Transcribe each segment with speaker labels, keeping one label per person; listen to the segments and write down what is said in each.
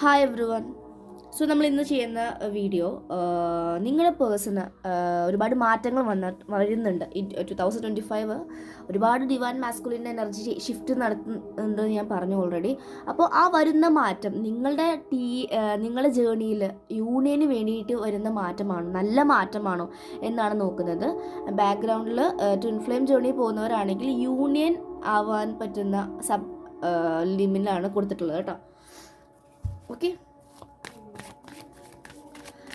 Speaker 1: Hi every one so നമ്മൾ ഇന്ന് ചെയ്യുന്ന വീഡിയോ നിങ്ങളുടെ പേഴ്സണ് ഒരുപാട് മാറ്റങ്ങൾ വന്ന വരുന്നുണ്ട്. ടു തൗസൻഡ് ട്വന്റി ഫൈവ് ഒരുപാട് ഡിവാൻ മാസ്കുലിന്റെ എനർജി ഷിഫ്റ്റ് നടത്തുന്നുണ്ടെന്ന് ഞാൻ പറഞ്ഞു ഓൾറെഡി അപ്പോൾ ആ വരുന്ന മാറ്റം നിങ്ങളുടെ ടീ നിങ്ങളുടെ ജേണിയിൽ യൂണിയന് വേണ്ടിയിട്ട് വരുന്ന മാറ്റമാണോ? നല്ല മാറ്റമാണോ എന്നാണ് നോക്കുന്നത്. ബാക്ക്ഗ്രൗണ്ടിൽ ട്വിൻ ഫ്ലെയിം ജേണി പോകുന്നവരാണെങ്കിൽ യൂണിയൻ ആവാൻ പറ്റുന്ന സബ് ലിമിലാണ് കൊടുത്തിട്ടുള്ളത് കേട്ടോ. ഓക്കെ.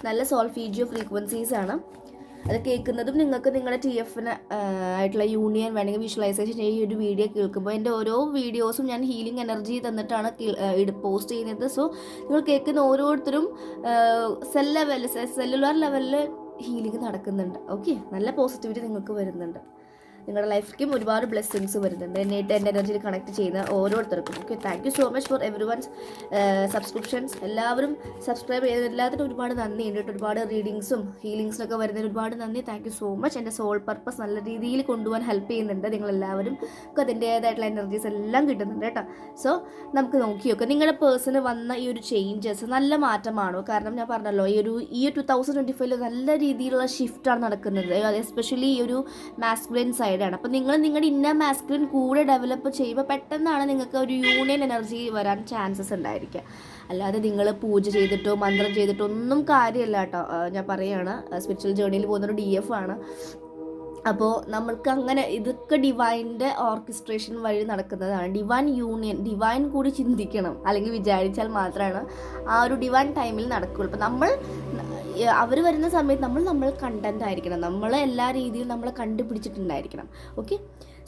Speaker 1: നല്ല സോൾഫീജിയോ ഫ്രീക്വൻസീസ് ആണ്. അത് കേൾക്കുന്നതും നിങ്ങൾക്ക് നിങ്ങളുടെ ടി എഫിന് ആയിട്ടുള്ള യൂണിയൻ വേണമെങ്കിൽ വിഷ്വലൈസേഷൻ ഈ ഒരു വീഡിയോ കേൾക്കുമ്പോൾ എന്റെ ഓരോ വീഡിയോസും ഞാൻ ഹീലിംഗ് എനർജി തന്നിട്ടാണ് പോസ്റ്റ് ചെയ്യുന്നത്. സോ നിങ്ങൾ കേൾക്കുന്ന ഓരോരുത്തരും സെൽ ലെവൽ സെല്ലുലാർ ലെവലിൽ ഹീലിംഗ് നടക്കുന്നുണ്ട്. ഓക്കെ? നല്ല പോസിറ്റിവിറ്റി നിങ്ങൾക്ക് വരുന്നുണ്ട്. നിങ്ങളുടെ ലൈഫിലേക്കും ഒരുപാട് ബ്ലെസ്സിങ്സ് വരുന്നുണ്ട്. എന്നിട്ട് എന്റെ എനർജിയിൽ കണക്ട് ചെയ്യുന്ന ഓരോരുത്തർക്കും. Okay thank you so much for every ones subscriptions എല്ലാവരും സബ്സ്ക്രൈബ് ചെയ്ത എല്ലാത്തിനും ഒരുപാട് നന്ദി. ഉണ്ട് ഒരുപാട് റീഡിങ്സും ഹീലിങ്സും ഒക്കെ വരുന്നതിന് ഒരുപാട് നന്ദി. താങ്ക് യു സോ മച്ച് എന്റെ സോൾ പർപ്പസ് നല്ല രീതിയിൽ കൊണ്ടുപോകാൻ ഹെൽപ്പ് ചെയ്യുന്നുണ്ട് നിങ്ങളെല്ലാവരും. ഒക്കെ അതിന്റേതായിട്ടുള്ള എനർജീസ് എല്ലാം കിട്ടുന്നുണ്ട് കേട്ടോ. സോ നമുക്ക് നോക്കി നോക്കാം. നിങ്ങളുടെ പേഴ്സണ് വന്ന ഈ ഒരു ചേഞ്ചസ് നല്ല മാറ്റമാണോ? കാരണം ഞാൻ പറഞ്ഞല്ലോ ഈ ഒരു ഈ ടു തൗസൻഡ് ട്വന്റി ഫൈവിൽ നല്ല രീതിയിലുള്ള ഷിഫ്റ്റാണ് നടക്കുന്നത്. എസ്പെഷ്യലി ഈ ഒരു മാസ്കുലിൻ സൈഡാണ് അപ്പോൾ നിങ്ങൾ നിങ്ങളുടെ ഇന്നർ മാസ്കുലിൻ കൂടെ ഡെവലപ്പ് ചെയ്യുമ്പോൾ പെട്ടെന്നാണ് നിങ്ങൾക്ക് ഒരു യൂണിയൻ എനർജി വരാൻ ചാൻസസ് ഉണ്ടായിരിക്കുക. അല്ലാതെ നിങ്ങൾ പൂജ ചെയ്തിട്ടോ മന്ത്രം ചെയ്തിട്ടോ ഒന്നും കാര്യമല്ല കേട്ടോ. ഞാൻ പറയുകയാണ് സ്പിരിച്വൽ ജേർണിയിൽ പോകുന്നൊരു ഡി എഫ് ആണ്. അപ്പോൾ നമ്മൾക്ക് അങ്ങനെ ഇതൊക്കെ ഡിവൈന്റെ ഓർക്കസ്ട്രേഷൻ വഴി നടക്കുന്നതാണ്. ഡിവൈൻ യൂണിയൻ ഡിവൈൻ കൂടി ചിന്തിക്കണം. അല്ലെങ്കിൽ വിചാരിച്ചാൽ മാത്രമാണ് ആ ഒരു ഡിവൈൻ ടൈമിൽ നടക്കുകയുള്ളൂ അപ്പോൾ നമ്മൾ അവർ വരുന്ന സമയത്ത് നമ്മൾ നമ്മൾ കണ്ടന്റ് ആയിരിക്കണം. നമ്മൾ എല്ലാ രീതിയിലും നമ്മളെ കണ്ടുപിടിച്ചിട്ടുണ്ടായിരിക്കണം. ഓക്കെ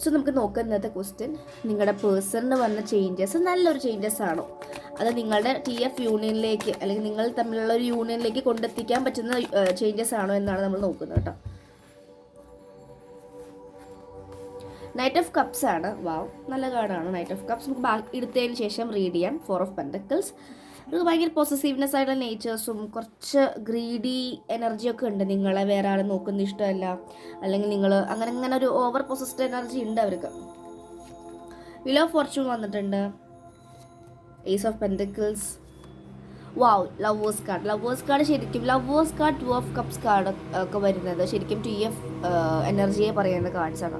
Speaker 1: സോ നമുക്ക് നോക്കാം ഇന്നത്തെ ക്വസ്റ്റ്യൻ നിങ്ങളുടെ പേഴ്സണിന് വന്ന ചേഞ്ചസ് നല്ലൊരു ചേഞ്ചസ് ആണോ? അത് നിങ്ങളുടെ ടി എഫ് യൂണിയനിലേക്ക് അല്ലെങ്കിൽ നിങ്ങൾ തമ്മിലുള്ള ഒരു യൂണിയനിലേക്ക് കൊണ്ടെത്തിക്കാൻ പറ്റുന്ന ചേഞ്ചസ് ആണോ എന്നാണ് നമ്മൾ നോക്കുന്നത് കേട്ടോ. നൈറ്റ് ഓഫ് കപ്സ് ആണ്. വാവ് നല്ല കാർഡാണ് നൈറ്റ് ഓഫ് കപ്സ് നമുക്ക് എടുത്തതിന് ശേഷം റീഡ് ചെയ്യാം. ഫോർ ഓഫ് പെന്റക്കിൾസ് ഇത് ഭയങ്കര പോസസീവ്നെസ് ആയിട്ടുള്ള നേച്ചേഴ്സും കുറച്ച് ഗ്രീഡി എനർജിയൊക്കെ ഉണ്ട്. നിങ്ങളെ വേറെ ആളെ നോക്കുന്നത് ഇഷ്ടമല്ല. അല്ലെങ്കിൽ നിങ്ങൾ അങ്ങനെ അങ്ങനെ ഒരു ഓവർ പൊസസ്ഡ് എനർജി ഉണ്ട് അവർക്ക്. വിൽ ഓഫ് ഫോർച്യൂൺ വന്നിട്ടുണ്ട്. Ace of pentacles wow lovers card lovers card ശരിക്കും lovers card two of cups card ഒക്കെ വരുന്നത് ശരിക്കും ടി എഫ് എനർജിയെ പറയുന്ന കാർഡ്സ് ആണ്.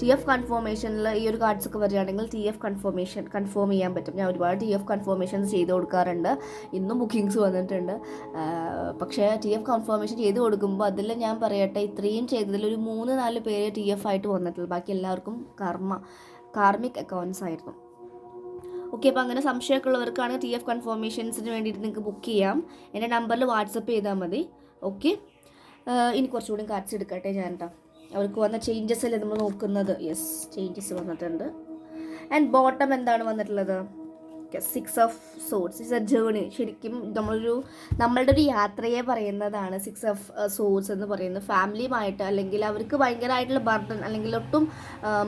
Speaker 1: ടി എഫ് കൺഫോർമേഷനിൽ ഈ ഒരു കാർഡ്സ് ഒക്കെ വരികയാണെങ്കിൽ ടി എഫ് കൺഫോർമേഷൻ കൺഫേം ചെയ്യാൻ പറ്റും. ഞാൻ ഒരുപാട് ടി എഫ് കൺഫോർമേഷൻസ് ചെയ്ത് കൊടുക്കാറുണ്ട്. ഇന്നും ബുക്കിങ്സ് വന്നിട്ടുണ്ട്. പക്ഷേ ടി എഫ് കൺഫോർമേഷൻ ചെയ്ത് കൊടുക്കുമ്പോൾ അതിൽ ഞാൻ പറയട്ടെ ഇത്രയും ചെയ്തതിൽ ഒരു മൂന്ന് നാല് പേര് ടി എഫ് ആയിട്ട് വന്നിട്ടുള്ളൂ. ബാക്കി എല്ലാവർക്കും കർമ്മ കാർമിക് അക്കൗണ്ട്സ് ആയിരുന്നു. ഓക്കെ അപ്പോൾ അങ്ങനെ സംശയമൊക്കെ ഉള്ളവർക്കാണെങ്കിൽ ടി എഫ് കൺഫർമേഷൻസിന് വേണ്ടിയിട്ട് നിങ്ങൾക്ക് ബുക്ക് ചെയ്യാം. എന്റെ നമ്പറിൽ വാട്സപ്പ് ചെയ്താൽ മതി. ഓക്കെ ഇനി കുറച്ചുകൂടി കാർഡ്സ് എടുക്കട്ടെ ഞാൻ അവർക്ക് വന്ന ചേഞ്ചസ് അല്ലേ നമ്മൾ നോക്കുന്നത്? യെസ് ചേഞ്ചസ് വന്നിട്ടുണ്ട്. ആൻഡ് ബോട്ടം എന്താണ് വന്നിട്ടുള്ളത്? Six of swords is a journey ശരിക്കും നമ്മളൊരു നമ്മളുടെ ഒരു യാത്രയെ പറയുന്നതാണ് സിക്സ് ഓഫ് സോഡ്സ് എന്ന് പറയുന്നത്. ഫാമിലിയുമായിട്ട് അല്ലെങ്കിൽ അവർക്ക് ഭയങ്കരമായിട്ടുള്ള ബർഡൻ അല്ലെങ്കിൽ ഒട്ടും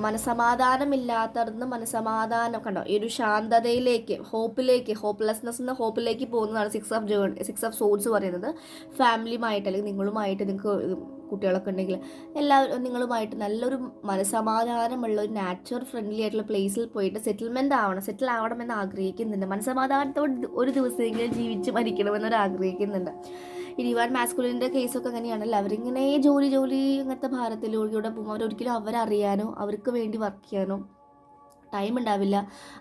Speaker 1: മനസമാധാനമില്ലാത്തടന്ന് മനസമാധാനം കണ്ടോ? ഈ ഒരു ശാന്തതയിലേക്ക് ഹോപ്പിലേക്ക് ഹോപ്പ്ലെസ്നെസ് എന്ന ഹോപ്പിലേക്ക് പോകുന്നതാണ് six of journey six of swords പറയുന്നത്. ഫാമിലിയുമായിട്ട് അല്ലെങ്കിൽ നിങ്ങളുമായിട്ട് നിങ്ങൾക്ക് കുട്ടികളൊക്കെ ഉണ്ടെങ്കിൽ എല്ലാവരും നിങ്ങളുമായിട്ട് നല്ലൊരു മനസമാധാനമുള്ള ഒരു നാച്ചുറൽ ഫ്രണ്ട്ലി ആയിട്ടുള്ള പ്ലേസിൽ പോയിട്ട് സെറ്റിൽമെന്റ് ആവണം സെറ്റിൽ ആവണമെന്ന് ആഗ്രഹിക്കുന്നുണ്ട്. മനസമാധാനത്തോട് ഒരു ദിവസമെങ്കിലും ജീവിച്ച് മരിക്കണമെന്നൊരു ആഗ്രഹിക്കുന്നുണ്ട്. ഈ ഡിവാൻ മാസ്കുലിന്റെ കേസൊക്കെ അങ്ങനെയാണല്ലോ. അവരിങ്ങനെ ജോലി ജോലി അങ്ങനത്തെ ഭാരത്തിലൂടെ പോകുമ്പോൾ അവരൊരിക്കലും അവരറിയാനോ അവർക്ക് വേണ്ടി വർക്ക് ചെയ്യാനോ ടൈം ഉണ്ടാവില്ല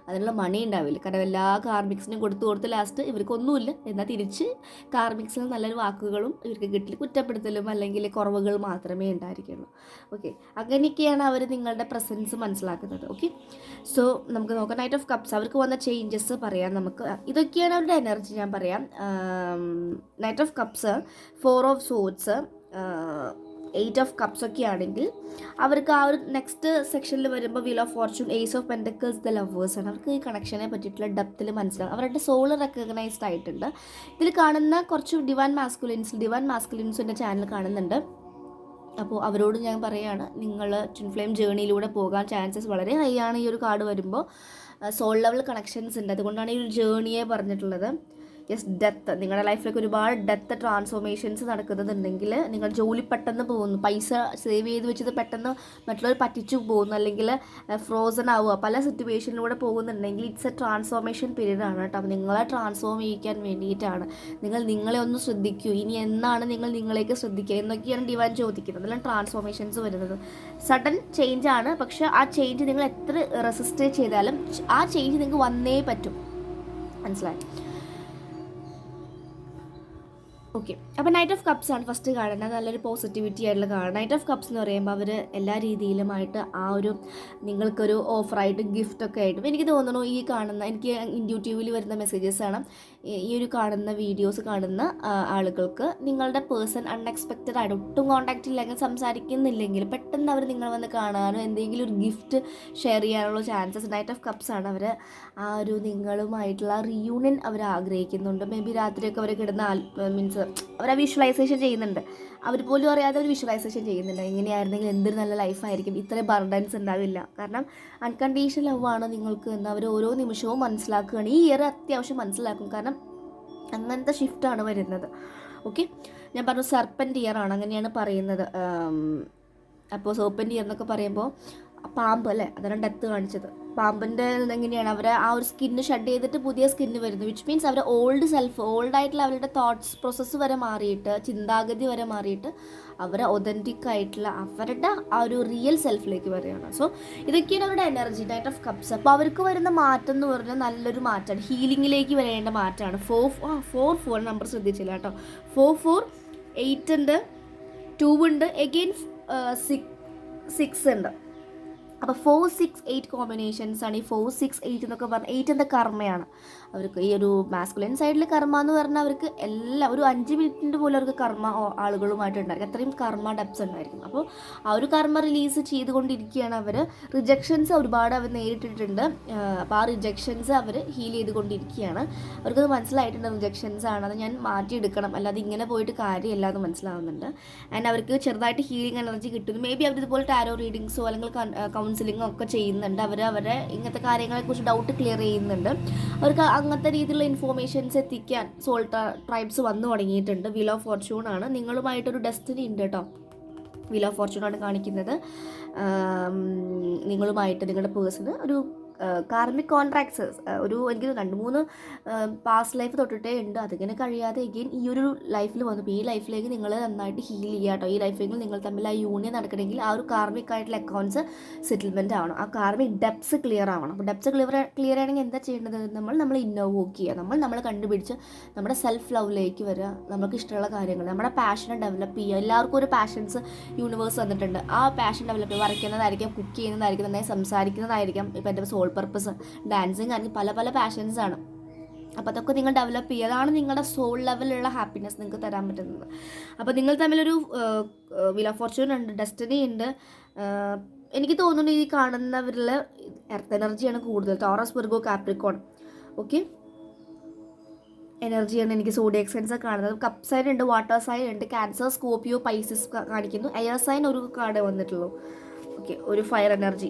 Speaker 1: അതിനുള്ള മണി ഉണ്ടാവില്ല കാരണം എല്ലാ കാർമിക്സിനും കൊടുത്തു കൊടുത്ത് ലാസ്റ്റ് ഇവർക്കൊന്നുമില്ല. എന്നാൽ തിരിച്ച് കാർമിക്സിൽ നല്ലൊരു വാക്കുകളും ഇവർക്ക് കിട്ടില്ല. കുറ്റപ്പെടുത്തലും അല്ലെങ്കിൽ കുറവുകൾ മാത്രമേ ഉണ്ടായിരിക്കുള്ളൂ ഓക്കെ അങ്ങനെയൊക്കെയാണ് അവർ നിങ്ങളുടെ പ്രസൻസ് മനസ്സിലാക്കുന്നത്. ഓക്കെ സോ നമുക്ക് നോക്കാം. നൈറ്റ് ഓഫ് കപ്സ് അവർക്ക് വന്ന ചേഞ്ചസ് പറയാം നമുക്ക്. ഇതൊക്കെയാണ് അവരുടെ എനർജി ഞാൻ പറയാം. Knight of cups four of swords eight of cups ഒക്കെ ആണെങ്കിൽ അവർക്ക് ആ ഒരു നെക്സ്റ്റ് സെക്ഷനിൽ വരുമ്പോൾ wheel of fortune ace of pentacles the lovers ആണ്. അവർക്ക് ഈ കണക്ഷനെ പറ്റിയിട്ടുള്ള ഡെപ്തിൽ മനസ്സിലാവും. അവരുടെ സോൾ റെക്കഗ്നൈസ്ഡ് ആയിട്ടുണ്ട്. ഇതിൽ കാണുന്ന കുറച്ച് ഡിവാൻ മാസ്കുലിൻസ് ഡിവാൻ മാസ്കുലിൻസ് എന്റെ ചാനൽ കാണുന്നുണ്ട്. അപ്പോൾ അവരോട് ഞാൻ പറയുകയാണ് നിങ്ങൾ ട്വിൻ ഫ്ലെയിം ജേണിയിലൂടെ പോകാൻ ചാൻസസ് വളരെ ഹൈ ആണ്. ഈ ഒരു കാർഡ് വരുമ്പോൾ സോൾ ലെവൽ കണക്ഷൻസ് ഉണ്ട്. അതുകൊണ്ടാണ് ഈ ഒരു ജേണിയെ പറഞ്ഞിട്ടുള്ളത്. യെസ് ഡെത്ത് നിങ്ങളുടെ ലൈഫിലേക്ക് ഒരുപാട് ഡെത്ത് ട്രാൻസ്ഫോർമേഷൻസ് നടക്കുന്നുണ്ടെങ്കിൽ നിങ്ങൾ ജോലി പെട്ടെന്ന് പോകുന്നു. പൈസ സേവ് ചെയ്ത് വെച്ചത് പെട്ടെന്ന് മറ്റുള്ളവർ പറ്റിച്ചു പോകുന്നു. അല്ലെങ്കിൽ ഫ്രോസൺ ആവുക. പല സിറ്റുവേഷനിലൂടെ പോകുന്നുണ്ടെങ്കിൽ ഇറ്റ്സ് എ ട്രാൻസ്ഫോർമേഷൻ പീരീഡ് ആണ് കേട്ടോ. നിങ്ങളെ ട്രാൻസ്ഫോം ചെയ്യിക്കാൻ വേണ്ടിയിട്ടാണ്. നിങ്ങൾ നിങ്ങളെ ഒന്ന് ശ്രദ്ധിക്കൂ. ഇനി എന്നാണ് നിങ്ങൾ നിങ്ങളേക്ക് ശ്രദ്ധിക്കുക എന്നൊക്കെയാണ് ഡിവൈൻ ചോദിക്കുന്നത്. അതെല്ലാം ട്രാൻസ്ഫോർമേഷൻസ് വരുന്നത്. സഡൻ ചേഞ്ച് ആണ്. പക്ഷെ ആ ചേഞ്ച് നിങ്ങൾ എത്ര റെസിസ്റ്റ് ചെയ്താലും ആ ചേഞ്ച് നിങ്ങൾക്ക് വന്നേ പറ്റും. മനസ്സിലായി? ഓക്കെ അപ്പോൾ നൈറ്റ് ഓഫ് കപ്സ് ആണ് ഫസ്റ്റ് കാണുന്നത്. നല്ലൊരു പോസിറ്റിവിറ്റി ആയിട്ടുള്ള കാണുന്നത്. നൈറ്റ് ഓഫ് കപ്സ് എന്ന് പറയുമ്പോൾ അവർ എല്ലാ രീതിയിലുമായിട്ട് ആ ഒരു നിങ്ങൾക്കൊരു ഓഫറായിട്ട് ഗിഫ്റ്റ് ഒക്കെ ആയിട്ടും എനിക്ക് തോന്നുന്നു ഈ കാണുന്ന എനിക്ക് ഇൻഡ്യൂട്ടീവിൽ വരുന്ന മെസ്സേജസ് ആണ്. ഈ ഒരു കാണുന്ന വീഡിയോസ് കാണുന്ന ആളുകൾക്ക് നിങ്ങളുടെ പേഴ്സൺ അൺഎക്സ്പെക്റ്റഡ് ആയിട്ട് ഒട്ടും കോൺടാക്റ്റ് ഇല്ലെങ്കിൽ സംസാരിക്കുന്നില്ലെങ്കിൽ പെട്ടെന്ന് അവർ നിങ്ങൾ വന്ന് കാണാനോ എന്തെങ്കിലും ഒരു ഗിഫ്റ്റ് ഷെയർ ചെയ്യാനുള്ള ചാൻസസ് നൈറ്റ് ഓഫ് കപ്സ് ആണ് അവർ ആ ഒരു നിങ്ങളുമായിട്ടുള്ള റിയൂണിയൻ അവർ ആഗ്രഹിക്കുന്നുണ്ട്. മേ ബി രാത്രിയൊക്കെ അവർ കിടന്ന മീൻസ് അവർ വിഷ്വലൈസേഷൻ ചെയ്യുന്നുണ്ട്. അവർ പോലും അറിയാതെ അവർ വിഷ്വലൈസേഷൻ ചെയ്യുന്നുണ്ട്. ഇങ്ങനെയായിരുന്നെങ്കിൽ എന്തൊരു നല്ല ലൈഫായിരിക്കും ഇത്രയും ബർഡൻസ് ഉണ്ടാവില്ല. കാരണം അൺകണ്ടീഷണൽ ലവ് ആണ് നിങ്ങൾക്ക് എന്ന് അവർ ഓരോ നിമിഷവും മനസ്സിലാക്കുകയാണ്. ഈ ഇയർ അത്യാവശ്യം മനസ്സിലാക്കും. കാരണം അങ്ങനത്തെ ഷിഫ്റ്റാണ് വരുന്നത്. ഓക്കെ ഞാൻ പറഞ്ഞു സർപ്പന്റ് ഇയർ ആണ്. അങ്ങനെയാണ് പറയുന്നത്. അപ്പോൾ സോപ്പന്റ് ഇയർ എന്നൊക്കെ പറയുമ്പോൾ പാമ്പ് അല്ലേ അതാണ് ഡെത്ത് കാണിച്ചത്. പാമ്പിന്റെ എങ്ങനെയാണ്? അവരെ ആ ഒരു സ്കിന്ന് ഷെഡ് ചെയ്തിട്ട് പുതിയ സ്കിന്ന് വരുന്നു. വിച്ച് മീൻസ് അവരെ ഓൾഡ് സെൽഫ് ഓൾഡ് ആയിട്ടുള്ള അവരുടെ തോട്ട്സ് പ്രോസസ്സ് വരെ മാറിയിട്ട് ചിന്താഗതി വരെ മാറിയിട്ട് അവരെ ഒതന്റിക് ആയിട്ടുള്ള അവരുടെ ആ ഒരു റിയൽ സെൽഫിലേക്ക് വരികയാണ്. സോ ഇതൊക്കെയാണ് അവരുടെ എനർജി നൈറ്റ് ഓഫ് കപ്സ് അപ്പോൾ അവർക്ക് വരുന്ന മാറ്റം എന്ന് പറഞ്ഞാൽ നല്ലൊരു മാറ്റമാണ് ഹീലിങ്ങിലേക്ക് വരേണ്ട മാറ്റമാണ് ഫോർ ആ ഫോർ ഫോർ നമ്പർ ശ്രദ്ധിച്ചില്ല കേട്ടോ. ഫോർ ഫോർ എയ്റ്റ് ഉണ്ട് ടു ഉണ്ട് എഗെയിൻ സിക്സ് സിക്സ് ഉണ്ട്. അപ്പോൾ ഫോർ സിക്സ് എയ്റ്റ് കോമ്പിനേഷൻസ് ആണ് ഈ ഫോർ സിക്സ് എയ്റ്റ് എന്നൊക്കെ പറഞ്ഞാൽ എയ്റ്റ് എന്ന കർമ്മയാണ്. അവർക്ക് ഈ ഒരു മാസ്കുലൻ സൈഡിൽ കർമ്മ എന്ന് പറഞ്ഞാൽ അവർക്ക് എല്ലാ ഒരു അഞ്ച് മിനിറ്റിന്റെ പോലും അവർക്ക് കർമ്മ ആളുകളുമായിട്ട് ഉണ്ടായിരിക്കും. അത്രയും കർമ്മ ഡെപ്സ് ഉണ്ടായിരിക്കും. അപ്പോൾ ആ ഒരു കർമ്മ റിലീസ് ചെയ്തുകൊണ്ടിരിക്കുകയാണ് അവർ റിജക്ഷൻസ് ഒരുപാട് അവർ നേരിട്ടിട്ടുണ്ട്. അപ്പോൾ ആ റിജക്ഷൻസ് അവർ ഹീൽ ചെയ്തുകൊണ്ടിരിക്കുകയാണ്. അവർക്കത് മനസ്സിലായിട്ടുണ്ട് റിജക്ഷൻസ് ആണ്. അത് ഞാൻ മാറ്റിയെടുക്കണം. അല്ലാതെ ഇങ്ങനെ പോയിട്ട് കാര്യമില്ല എന്ന് മനസ്സിലാവുന്നുണ്ട്. ആൻഡ് അവർക്ക് ചെറുതായിട്ട് ഹീലിംഗ് എനർജി കിട്ടുന്നു. മേ ബി അവർ ഇതുപോലെ ടാരോ റീഡിങ്സോ അല്ലെങ്കിൽ കൗൺസിലിങ്ങോ ഒക്കെ ചെയ്യുന്നുണ്ട്. അവർ അവരെ ഇങ്ങനത്തെ കാര്യങ്ങളെക്കുറിച്ച് ഡൗട്ട് ക്ലിയർ ചെയ്യുന്നുണ്ട്. അവർക്ക് അങ്ങനത്തെ രീതിയിലുള്ള ഇൻഫോർമേഷൻസ് എത്തിക്കാൻ സോൾ ട്രൈബ്സ് വന്നു തുടങ്ങിയിട്ടുണ്ട്. വിൽ ഓഫ് ഫോർച്യൂൺ ആണ്. നിങ്ങളുമായിട്ടൊരു ഡെസ്റ്റിനി ഉണ്ട് കേട്ടോ വിൽ ഓഫ് ഫോർച്യൂൺ ആണ് കാണിക്കുന്നത്. നിങ്ങളുമായിട്ട് നിങ്ങളുടെ പേഴ്സണ് ഒരു കാർമിക് കോൺട്രാക്ട്സ് ഒരു എനിക്ക് രണ്ട് മൂന്ന് പാസ്റ്റ് ലൈഫ് തൊട്ടിട്ടേ ഉണ്ട്. അതിങ്ങനെ കഴിയാതെ എഗെയിൻ ഈ ഒരു ലൈഫിൽ വന്നു. ഈ ലൈഫിലേക്ക് നിങ്ങൾ നന്നായിട്ട് ഹീൽ ചെയ്യുക കേട്ടോ. ഈ ലൈഫിലേക്ക് നിങ്ങൾ തമ്മിൽ ആ യൂണിയൻ നടക്കണമെങ്കിൽ ആ ഒരു കാർമിക് ആയിട്ടുള്ള അക്കൗണ്ട്സ് സെറ്റിൽമെന്റ് ആവണം. ആ കാർമിക് ഡെപ്സ് ക്ലിയർ ആവണം. അപ്പോൾ ഡെപ്സ് ക്ലിയർ ക്ലിയർ ആണെങ്കിൽ എന്താ ചെയ്യേണ്ടത്? നമ്മൾ നമ്മൾ ഇന്നോവോക്ക് ചെയ്യുക. നമ്മൾ നമ്മളെ കണ്ടുപിടിച്ച് നമ്മുടെ സെൽഫ് ലവിലേക്ക് വരിക. നമുക്ക് ഇഷ്ടമുള്ള കാര്യങ്ങൾ നമ്മുടെ പാഷനെ ഡെവലപ്പ് ചെയ്യുക. എല്ലാവർക്കും ഒരു പാഷൻസ് യൂണിവേഴ്സ് വന്നിട്ടുണ്ട്. ആ പാഷൻ ഡെവലപ്പ് വരയ്ക്കുന്നതായിരിക്കാം കുക്ക് ചെയ്യുന്നതായിരിക്കും നന്നായി സംസാരിക്കുന്നതായിരിക്കും. ഇപ്പോൾ എന്റെ സോൾ പർപ്പസ് ഡാൻസിങ് ആണെങ്കിൽ പല പല പാഷൻസ് ആണ്. അപ്പോൾ അതൊക്കെ നിങ്ങൾ ഡെവലപ്പ് ചെയ്യുക. നിങ്ങളുടെ സോൾ ലെവലിലുള്ള ഹാപ്പിനെസ് നിങ്ങൾക്ക് തരാൻ പറ്റുന്നത്. അപ്പോൾ നിങ്ങൾ തമ്മിലൊരു വില ഫോർച്യൂൺ ഉണ്ട് ഡെസ്റ്റിനി ഉണ്ട്. എനിക്ക് തോന്നുന്നു ഈ കാണുന്നവരിൽ എർത്ത് എനർജിയാണ് കൂടുതൽ. ടോറസ് വെർഗോ കാപ്രിക്കോൺ ഓക്കെ എനർജിയാണ് എനിക്ക് സോഡിയക് സൈൻസ് കാണുന്നത്. കപ്പ് സൈൻ ഉണ്ട് വാട്ടർ സൈൻ ഉണ്ട് ക്യാൻസർ സ്കോപ്പിയോ പൈസസ് കാണിക്കുന്നു. എയർ സൈൻ ഒരു കാർഡ് വന്നിട്ടുള്ളൂ. ഓക്കെ ഒരു ഫയർ എനർജി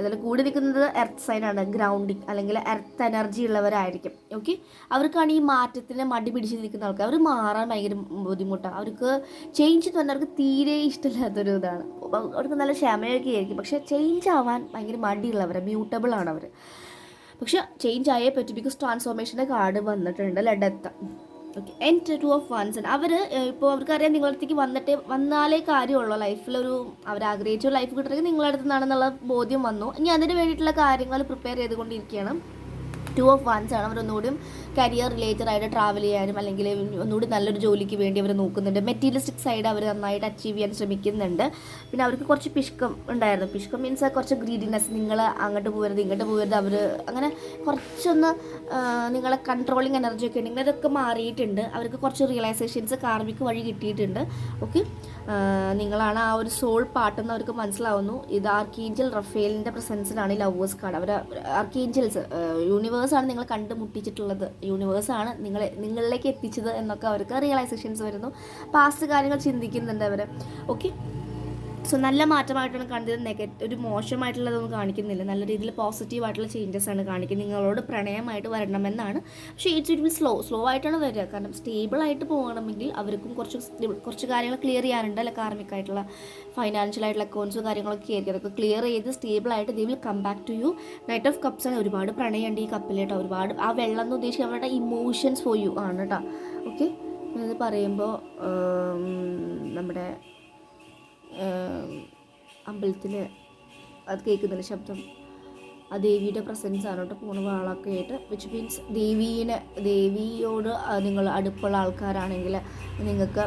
Speaker 1: ഇതിൽ കൂടി നിൽക്കുന്നത് എർത്ത് സൈനാണ് ഗ്രൗണ്ടിങ് അല്ലെങ്കിൽ എർത്ത് എനർജി ഉള്ളവരായിരിക്കും. ഓക്കെ അവർക്കാണ് ഈ മാറ്റത്തിന് മടി പിടിച്ച് നിൽക്കുന്ന ആൾക്കാർ. അവർ മാറാൻ ഭയങ്കര ബുദ്ധിമുട്ടാണ് അവർക്ക് ചേഞ്ച് എന്ന് പറഞ്ഞാൽ അവർക്ക് തീരെ ഇഷ്ടമില്ലാത്തൊരു ഇതാണ്. അവർക്ക് നല്ല ക്ഷമയൊക്കെ ആയിരിക്കും. പക്ഷേ ചേഞ്ച് ആവാൻ ഭയങ്കര മടിയുള്ളവരാണ് മ്യൂട്ടബിൾ ആണ് അവർ പക്ഷെ ചേഞ്ച് ആയേ പറ്റും ബിക്കോസ് ട്രാൻസ്ഫോർമേഷന്റെ കാർഡ് വന്നിട്ടുണ്ട് ലഡത്ത ഓക്കെ എന്റെ ടു ഓഫ് വൺസ് അവർ ഇപ്പോൾ അവർക്കറിയാം അറിയാം അടുത്തേക്ക് വന്നിട്ട് വന്നാലേ കാര്യമുള്ളൂ. ലൈഫിലൊരു അവർ ആഗ്രഹിച്ച ലൈഫ് കിട്ടണമെങ്കിൽ നിങ്ങളുടെ അടുത്ത് നിന്നാണെന്നുള്ള ബോധ്യം വന്നു. ഇനി അതിന് വേണ്ടിയിട്ടുള്ള കാര്യങ്ങൾ പ്രിപ്പയർ ചെയ്തുകൊണ്ടിരിക്കുകയാണ്. ടു ഓഫ് വൺസ് ആണ്. അവർ ഒന്നുകൂടിയും കരിയർ റിലേറ്റഡ് ആയിട്ട് ട്രാവൽ ചെയ്യാനും അല്ലെങ്കിൽ ഒന്നുകൂടി നല്ലൊരു ജോലിക്ക് വേണ്ടി അവർ നോക്കുന്നുണ്ട്. മെറ്റീരിയലിസ്റ്റിക് സൈഡ് അവർ നന്നായിട്ട് അച്ചീവ് ചെയ്യാൻ ശ്രമിക്കുന്നുണ്ട്. പിന്നെ അവർക്ക് കുറച്ച് പിഷ്കം ഉണ്ടായിരുന്നു. പിഷ്കം മീൻസ് കുറച്ച് ഗ്രീഡിനെസ് നിങ്ങൾ അങ്ങോട്ട് പോകരുത് ഇങ്ങോട്ട് പോകരുത് അവർ അങ്ങനെ കുറച്ചൊന്ന് നിങ്ങളെ കൺട്രോളിങ് എനർജി ഒക്കെ ഉണ്ടെങ്കിൽ അതൊക്കെ മാറിയിട്ടുണ്ട്. അവർക്ക് കുറച്ച് റിയലൈസേഷൻസ് കാർമിക് വഴി കിട്ടിയിട്ടുണ്ട്. ഓക്കെ നിങ്ങളാണ് ആ ഒരു സോൾ പാട്ടെന്ന് അവർക്ക് മനസ്സിലാവുന്നു. ഇത് ആർക്കേഞ്ചൽ റഫേലിന്റെ പ്രസൻസിലാണ് ഈ ലവേഴ്സ് കാർഡ് അവർ ആർക്കേഞ്ചൽസ് യൂണിവേഴ്സാണ് നിങ്ങൾ കണ്ടുമുട്ടിച്ചിട്ടുള്ളത്. യൂണിവേഴ്സാണ് നിങ്ങളെ നിങ്ങളിലേക്ക് എത്തിച്ചത് എന്നൊക്കെ അവർക്ക് റിയലൈസേഷൻസ് വരുന്നു. പാസ്റ്റ് കാര്യങ്ങൾ ചിന്തിക്കുന്നുണ്ട് അവർ ഓക്കെ സോ നല്ല മാറ്റമായിട്ടാണ് കാണുന്നത് നെഗറ്റീവ് ഒരു മോശമായിട്ടുള്ളതൊന്നും കാണിക്കുന്നില്ല. നല്ല രീതിയിൽ പോസിറ്റീവ് ആയിട്ടുള്ള ചേഞ്ചസ് ആണ് കാണിക്കുന്നത്. നിങ്ങളോട് പ്രണയമായിട്ട് വരണമെന്നാണ്. പക്ഷേ ഇറ്റ്സ് ഇറ്റ് സ്ലോ സ്ലോ ആയിട്ടാണ് വരിക. കാരണം സ്റ്റേബിൾ ആയിട്ട് പോകണമെങ്കിൽ അവർക്കും കുറച്ച് കുറച്ച് കാര്യങ്ങൾ ക്ലിയർ ചെയ്യാനുണ്ട്. അല്ല കാർമിക് ആയിട്ടുള്ള ഫൈനാൻഷ്യൽ ആയിട്ടുള്ള അക്കൗണ്ട്സ് കാര്യങ്ങളൊക്കെ ആയിരിക്കും. അതൊക്കെ ക്ലിയർ ചെയ്ത് സ്റ്റേബിൾ ആയിട്ട് they will come back to you knight of cups ആണ് ഒരുപാട് പ്രണയമുണ്ട് ഈ കപ്പിൽ കേട്ടോ ഒരുപാട് ആ വെള്ളം എന്ന് ഉദ്ദേശിക്കുക അവരുടെ ഇമോഷൻസ് ഫോർ യു ആണ് കേട്ടോ ഓക്കെ ഇത് പറയുമ്പോൾ നമ്മുടെ അമ്പലത്തിൽ അത് കേൾക്കുന്നില്ല ശബ്ദം. ആ ദേവിയുടെ പ്രസൻസ് ആണ് കേട്ടോ പോണ വാളൊക്കെ ആയിട്ട് വിച്ച് മീൻസ് ദേവീനെ ദേവിയോട് നിങ്ങൾ അടുപ്പുള്ള ആൾക്കാരാണെങ്കിൽ നിങ്ങൾക്ക്